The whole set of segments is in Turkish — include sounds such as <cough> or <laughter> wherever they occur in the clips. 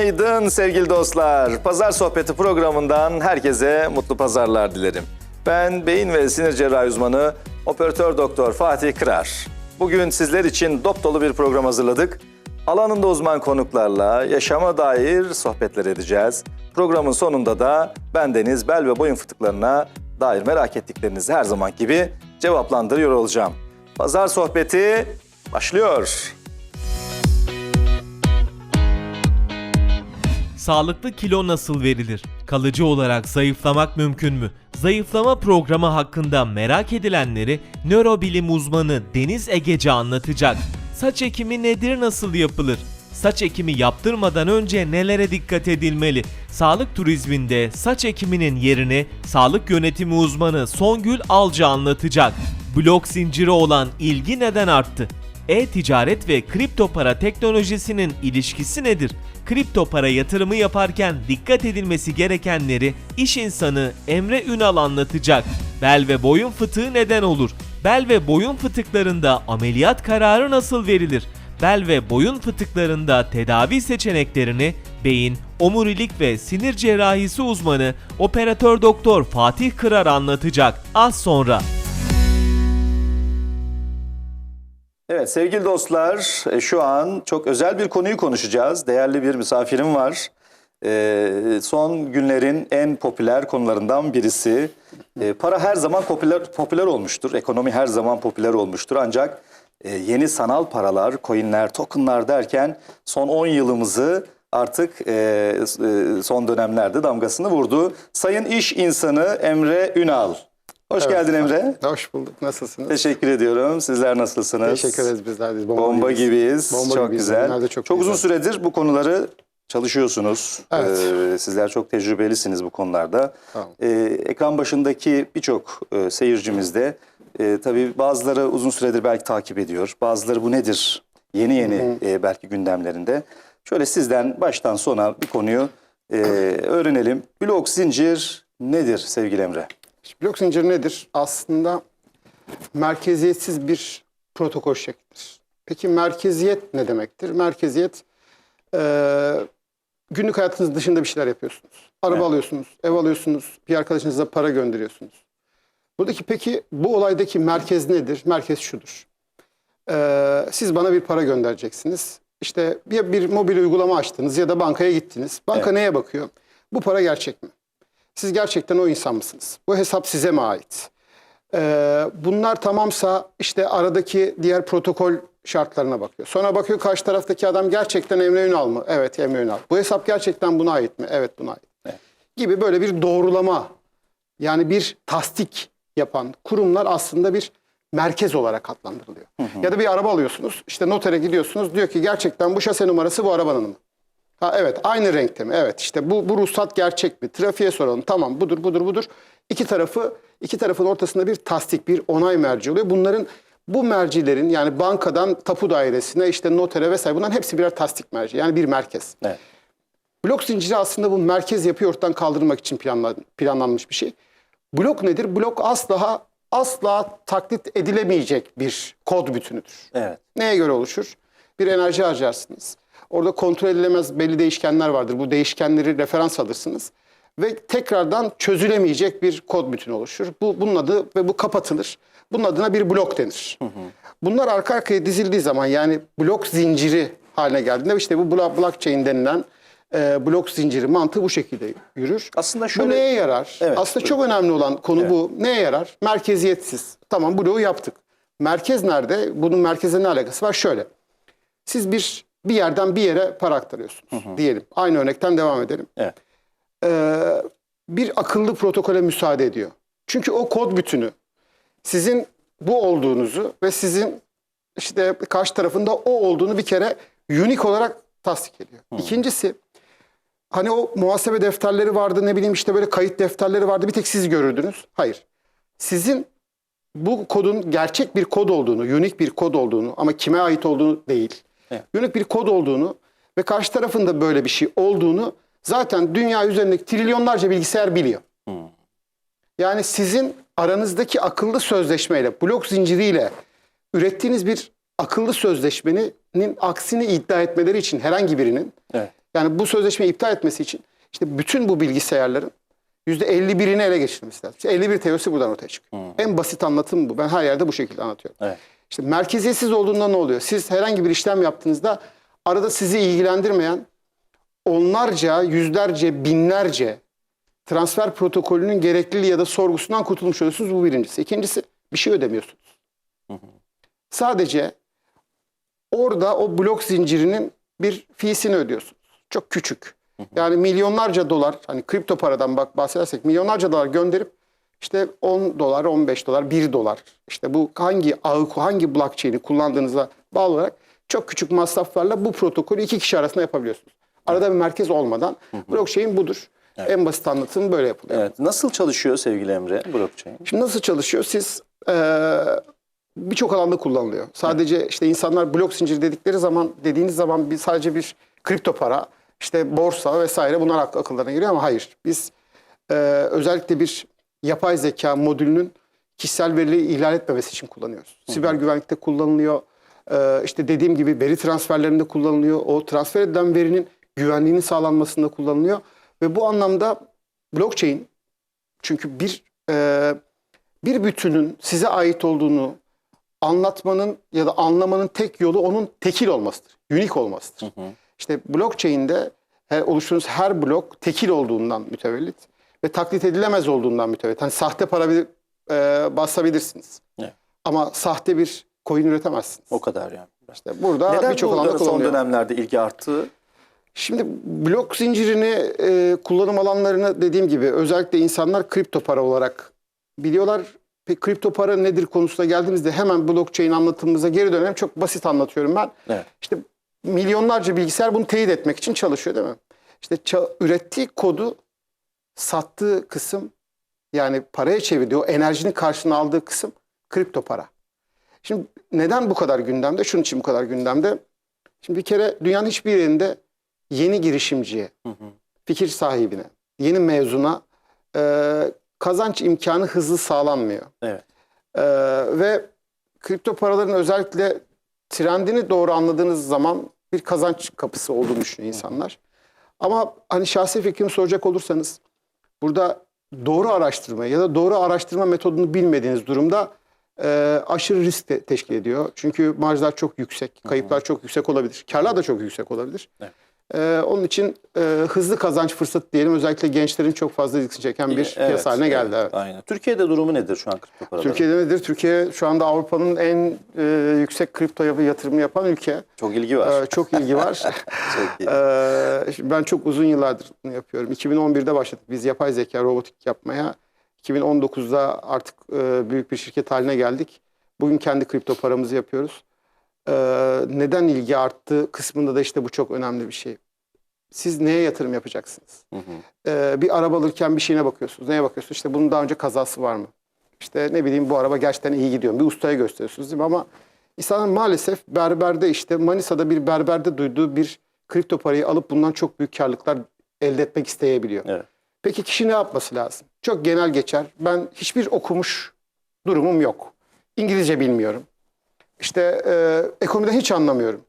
Günaydın sevgili dostlar. Pazar Sohbeti programından herkese mutlu pazarlar dilerim. Ben beyin ve sinir cerrahi uzmanı operatör doktor Fatih Kırar. Bugün sizler için dop dolu bir program hazırladık. Alanında uzman konuklarla yaşama dair sohbetler edeceğiz. Programın sonunda da bendeniz bel ve boyun fıtıklarına dair merak ettiklerinizi her zaman gibi cevaplandırıyor olacağım. Pazar sohbeti başlıyor. Sağlıklı kilo nasıl verilir? Kalıcı olarak zayıflamak mümkün mü? Zayıflama programı hakkında merak edilenleri nörobilim uzmanı Deniz Egeci anlatacak. Saç ekimi nedir, nasıl yapılır? Saç ekimi yaptırmadan önce nelere dikkat edilmeli? Sağlık turizminde saç ekiminin yerini sağlık yönetimi uzmanı Songül Alca anlatacak. Blok zinciri olan ilgi neden arttı? E-ticaret ve kripto para teknolojisinin ilişkisi nedir? Kripto para yatırımı yaparken dikkat edilmesi gerekenleri iş insanı Emre Ünal anlatacak. Bel ve boyun fıtığı neden olur? Bel ve boyun fıtıklarında ameliyat kararı nasıl verilir? Bel ve boyun fıtıklarında tedavi seçeneklerini beyin, omurilik ve sinir cerrahisi uzmanı operatör doktor Fatih Kırar anlatacak. Az sonra. Evet sevgili dostlar e, şu an çok özel bir konuyu konuşacağız. Değerli bir misafirim var. E, son günlerin en popüler konularından birisi. E, para her zaman popüler popüler olmuştur. Ekonomi her zaman popüler olmuştur. Ancak e, yeni sanal paralar, coinler, tokenlar derken son 10 yılımızı artık e, e, son dönemlerde damgasını vurdu. Sayın iş insanı Emre Ünal. Hoş Evet. geldin Emre. Hoş bulduk. Nasılsınız? Teşekkür ediyorum. Sizler nasılsınız? Teşekkür ederiz bizler. Biz bomba, Bomba gibiyiz. gibiyiz. Bomba çok gibiyiz. güzel. Çok, çok uzun süredir bu konuları çalışıyorsunuz. Evet. Ee, sizler çok tecrübelisiniz bu konularda. Tamam. Ee, ekran başındaki birçok e, seyircimiz de e, tabii bazıları uzun süredir belki takip ediyor. Bazıları bu nedir? Yeni yeni e, belki gündemlerinde. Şöyle sizden baştan sona bir konuyu e, öğrenelim. Blok zincir nedir sevgili Emre? Blok zinciri nedir? Aslında merkeziyetsiz bir protokol şeklidir. Peki merkeziyet ne demektir? Merkeziyet e, günlük hayatınız dışında bir şeyler yapıyorsunuz. Araba Evet. alıyorsunuz, ev alıyorsunuz, bir arkadaşınıza para gönderiyorsunuz. Buradaki peki bu olaydaki merkez nedir? Merkez şudur. E, siz bana bir para göndereceksiniz. İşte bir, bir mobil uygulama açtınız ya da bankaya gittiniz. Banka Evet. neye bakıyor? Bu para gerçek mi? Siz gerçekten o insan mısınız? Bu hesap size mi ait? Ee, bunlar tamamsa işte aradaki diğer protokol şartlarına bakıyor. Sonra bakıyor karşı taraftaki adam gerçekten Emre Ünal mı? Evet Emre Ünal. Bu hesap gerçekten buna ait mi? Evet buna ait. Gibi böyle bir doğrulama yani bir tasdik yapan kurumlar aslında bir merkez olarak adlandırılıyor. Ya da bir araba alıyorsunuz işte notere gidiyorsunuz diyor ki gerçekten bu şase numarası bu arabanın mı? Ha evet aynı renkte mi? Evet işte bu bu ruhsat gerçek mi? Trafiğe soralım. Tamam budur budur budur. İki tarafı iki tarafın ortasında bir tasdik, bir onay merci oluyor. Bunların bu mercilerin yani bankadan tapu dairesine işte notere vesaire bunların hepsi birer tasdik merci. Yani bir merkez. Evet. Blok zinciri aslında bu merkez yapıyı ortadan kaldırmak için planla- planlanmış bir şey. Blok nedir? Blok asla asla taklit edilemeyecek bir kod bütünüdür. Evet. Neye göre oluşur? Bir enerji harcarsınız. Orada kontrol edilemez belli değişkenler vardır. Bu değişkenleri referans alırsınız. Ve tekrardan çözülemeyecek bir kod bütünü oluşur. Bu, bunun adı ve bu kapatılır. Bunun adına bir blok denir. Bunlar arka arkaya dizildiği zaman yani blok zinciri haline geldiğinde işte bu blo- blockchain denilen e, blok zinciri mantığı bu şekilde yürür. Aslında Bu şöyle neye yarar? Evet, Aslında çok önemli olan konu bu. Neye yarar? Merkeziyetsiz. Tamam bloğu yaptık. Merkez nerede? Bunun merkeze ne alakası var? Şöyle. Siz bir bir yerden bir yere para aktarıyorsunuz diyelim. Aynı örnekten devam edelim. Evet. Ee, bir akıllı protokole müsaade ediyor. Çünkü o kod bütünü sizin bu olduğunuzu ve sizin işte karşı tarafında o olduğunu bir kere unik olarak tasdik ediyor. İkincisi hani o muhasebe defterleri vardı ne bileyim işte böyle kayıt defterleri vardı bir tek siz görürdünüz. Hayır. Sizin bu kodun gerçek bir kod olduğunu, unik bir kod olduğunu ama kime ait olduğunu değil. Evet. Unik bir kod olduğunu ve karşı tarafında böyle bir şey olduğunu zaten dünya üzerindeki trilyonlarca bilgisayar biliyor. Yani sizin aranızdaki akıllı sözleşmeyle, blok zinciriyle ürettiğiniz bir akıllı sözleşmenin aksini iddia etmeleri için herhangi birinin Evet. Yani bu sözleşmeyi iptal etmesi için işte bütün bu bilgisayarların %51'ini ele geçirmesi lazım. İşte 51 teorisi buradan ortaya çıkıyor. En basit anlatım bu. Ben her yerde bu şekilde anlatıyorum. Evet. İşte merkeziyetsiz olduğunda ne oluyor? Siz herhangi bir işlem yaptığınızda arada sizi ilgilendirmeyen onlarca, yüzlerce, binlerce transfer protokolünün gerekliliği ya da sorgusundan kurtulmuş oluyorsunuz. Bu birincisi. İkincisi bir şey ödemiyorsunuz. Sadece orada o blok zincirinin bir fiisini ödüyorsunuz. Çok küçük. Yani milyonlarca dolar hani kripto paradan bak bahsedersek milyonlarca dolar gönderip işte 10 dolar, 15 dolar, 1 dolar işte bu hangi ağı, hangi blockchain'i kullandığınıza bağlı olarak çok küçük masraflarla bu protokolü iki kişi arasında yapabiliyorsunuz. Arada bir merkez olmadan blockchain budur. En basit anlatım böyle yapılıyor. Evet. Nasıl çalışıyor sevgili Emre blockchain? Şimdi nasıl çalışıyor? Siz eee, birçok alanda kullanılıyor. Sadece işte insanlar blok zinciri dedikleri zaman dediğiniz zaman bir sadece bir kripto para, işte borsa vesaire bunlar ak- akıllarına geliyor ama hayır. Biz eee, özellikle bir yapay zeka modülünün kişisel verileri ihlal etmemesi için kullanıyoruz. Siber güvenlikte kullanılıyor. Eee işte dediğim gibi veri transferlerinde kullanılıyor. O transfer edilen verinin güvenliğinin sağlanmasında kullanılıyor. Ve bu anlamda blockchain çünkü bir e, bir bütünün size ait olduğunu anlatmanın ya da anlamanın tek yolu onun tekil olmasıdır. Unik olmasıdır. İşte blockchain'de oluşturduğunuz her blok tekil olduğundan mütevellit ve taklit edilemez olduğundan mütevellit. Hani sahte para bir e, basabilirsiniz. Evet. Ama sahte bir coin üretemezsiniz. O kadar yani. İşte burada birçok bu alanda son kullanılıyor. dönemlerde ilgi arttı? Şimdi blok zincirini e, kullanım alanlarını dediğim gibi özellikle insanlar kripto para olarak biliyorlar. Peki kripto para nedir konusuna geldiğimizde hemen blockchain anlatımımıza geri dönelim. Çok basit anlatıyorum ben. Evet. İşte milyonlarca bilgisayar bunu teyit etmek için çalışıyor değil mi? İşte ürettiği kodu sattığı kısım yani paraya çevirdiği o enerjinin karşılığını aldığı kısım kripto para. Şimdi neden bu kadar gündemde? Şunun için bu kadar gündemde. Şimdi bir kere dünyanın hiçbir yerinde yeni girişimciye, fikir sahibine, yeni mezuna e, kazanç imkanı hızlı sağlanmıyor. Evet. E, ve kripto paraların özellikle trendini doğru anladığınız zaman bir kazanç kapısı olduğunu düşünüyor insanlar. Ama hani şahsi fikrimi soracak olursanız burada doğru araştırma ya da doğru araştırma metodunu bilmediğiniz durumda e, aşırı risk de teşkil ediyor. Çünkü marjlar çok yüksek, kayıplar çok yüksek olabilir. Karlar da çok yüksek olabilir. Evet. E, onun için e, hızlı kazanç fırsatı diyelim özellikle gençlerin çok fazla ilgisini çeken bir Evet, piyasa haline geldi. Evet. Aynen. Türkiye'de durumu nedir şu an kripto paraların? Türkiye'de nedir? Türkiye şu anda Avrupa'nın en e, yüksek kripto yatırımı yapan ülke. Çok ilgi var. E, çok ilgi var. <laughs> <laughs> Çok iyi. Ee, ben çok uzun yıllardır bunu yapıyorum. 2011'de başladık biz yapay zeka, robotik yapmaya. 2019'da artık e, büyük bir şirket haline geldik. Bugün kendi kripto paramızı yapıyoruz. Ee, neden ilgi arttı kısmında da işte bu çok önemli bir şey. Siz neye yatırım yapacaksınız? Ee, bir araba alırken bir şeyine bakıyorsunuz. Neye bakıyorsunuz? İşte bunun daha önce kazası var mı? İşte ne bileyim bu araba gerçekten iyi gidiyor. Bir ustaya gösteriyorsunuz değil mi? Ama insanlar maalesef berberde işte Manisa'da bir berberde duyduğu bir kripto parayı alıp bundan çok büyük karlılıklar elde etmek isteyebiliyor. Evet. Peki kişi ne yapması lazım? Çok genel geçer. Ben hiçbir okumuş durumum yok. İngilizce bilmiyorum. İşte e, ekonomiden hiç anlamıyorum.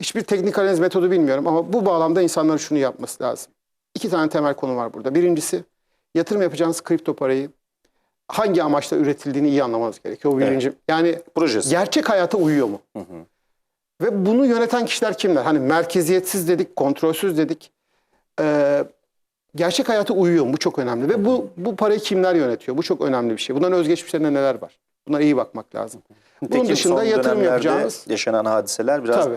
Hiçbir teknik analiz metodu bilmiyorum ama bu bağlamda insanların şunu yapması lazım. İki tane temel konu var burada. Birincisi yatırım yapacağınız kripto parayı hangi amaçla üretildiğini iyi anlamanız gerekiyor. O birinci. Yani Projesi. gerçek hayata uyuyor mu? Ve bunu yöneten kişiler kimler? Hani merkeziyetsiz dedik, kontrolsüz dedik. Ee, gerçek hayata uyuyor mu? Bu çok önemli. Ve bu bu parayı kimler yönetiyor? Bu çok önemli bir şey. Bunların özgeçmişlerinde neler var? Bunlara iyi bakmak lazım. Bunun dışında son yatırım dönemlerde yapacağınız yaşanan hadiseler biraz Tabii.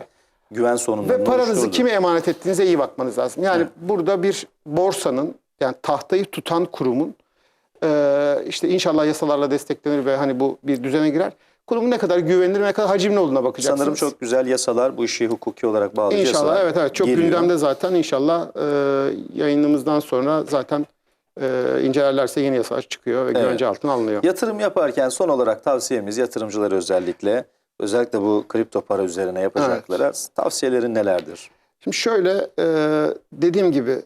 güven sorunlarını ve paranızı oluşturdu. kime emanet ettiğinize iyi bakmanız lazım. Yani burada bir borsanın yani tahtayı tutan kurumun e, işte inşallah yasalarla desteklenir ve hani bu bir düzene girer. Kurumun ne kadar güvenilir, ne kadar hacimli olduğuna bakacaksınız. Sanırım çok güzel yasalar bu işi hukuki olarak bağlayacak. İnşallah evet evet çok geliyor. gündemde zaten inşallah e, yayınımızdan sonra zaten e, incelerlerse yeni yasalar çıkıyor ve güvence altına alınıyor. Yatırım yaparken son olarak tavsiyemiz yatırımcılara özellikle özellikle bu kripto para üzerine yapacaklara tavsiyelerin nelerdir? Şimdi şöyle e, dediğim gibi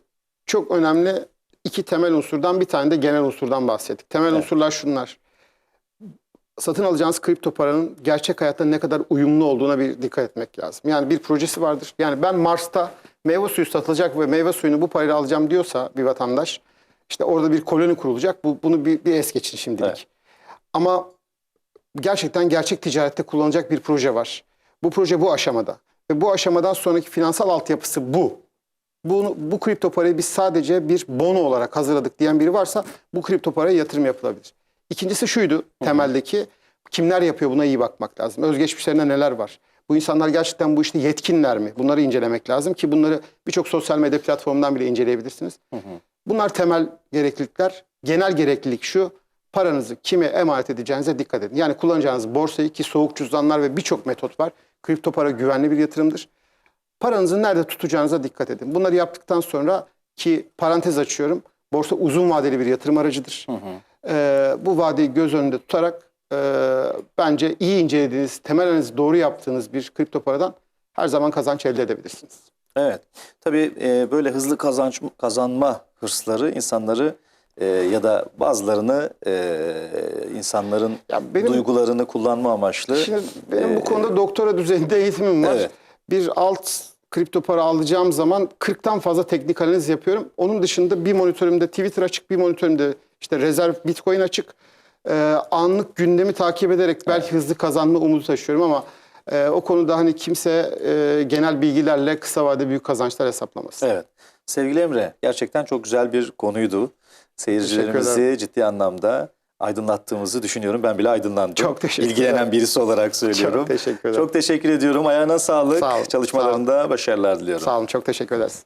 çok önemli iki temel unsurdan bir tane de genel unsurdan bahsettik. Temel unsurlar şunlar. Satın alacağınız kripto paranın gerçek hayatta ne kadar uyumlu olduğuna bir dikkat etmek lazım. Yani bir projesi vardır. Yani ben Mars'ta meyve suyu satılacak ve meyve suyunu bu parayla alacağım diyorsa bir vatandaş işte orada bir koloni kurulacak. Bu, bunu bir, bir es geçin şimdilik. Evet. Ama gerçekten gerçek ticarette kullanılacak bir proje var. Bu proje bu aşamada. Ve bu aşamadan sonraki finansal altyapısı bu. Bunu, bu kripto parayı biz sadece bir bono olarak hazırladık diyen biri varsa bu kripto paraya yatırım yapılabilir. İkincisi şuydu temeldeki kimler yapıyor buna iyi bakmak lazım. Özgeçmişlerinde neler var? Bu insanlar gerçekten bu işte yetkinler mi? Bunları incelemek lazım ki bunları birçok sosyal medya platformundan bile inceleyebilirsiniz. Bunlar temel gereklilikler. Genel gereklilik şu. Paranızı kime emanet edeceğinize dikkat edin. Yani kullanacağınız borsayı ki soğuk cüzdanlar ve birçok metot var. Kripto para güvenli bir yatırımdır. Paranızı nerede tutacağınıza dikkat edin. Bunları yaptıktan sonra ki parantez açıyorum. Borsa uzun vadeli bir yatırım aracıdır. Ee, bu vadeyi göz önünde tutarak e, bence iyi incelediğiniz, temel analizi doğru yaptığınız bir kripto paradan her zaman kazanç elde edebilirsiniz. Evet. Tabii e, böyle hızlı kazanç kazanma hırsları insanları e, ya da bazılarını e, insanların Ya benim- duygularını kullanma amaçlı. Şimdi benim bu konuda doktora düzeyinde eğitimim var. Evet. Bir alt kripto para alacağım zaman 40'tan fazla teknik analiz yapıyorum. Onun dışında bir monitörümde Twitter açık, bir monitörümde işte rezerv Bitcoin açık. Ee, anlık gündemi takip ederek belki hızlı kazanma umudu taşıyorum ama e, o konuda hani kimse e, genel bilgilerle kısa vade büyük kazançlar hesaplamaz. Evet. Sevgili Emre, gerçekten çok güzel bir konuydu. Seyircilerimizi ciddi anlamda aydınlattığımızı düşünüyorum. Ben bile aydınlandım. Çok teşekkür İlgilenen ederim. birisi olarak söylüyorum. Çok teşekkür ederim. Çok teşekkür ediyorum. Ayağına sağlık. Sağ ol, Çalışmalarında başarılar diliyorum. Sağ olun, çok teşekkür ederiz.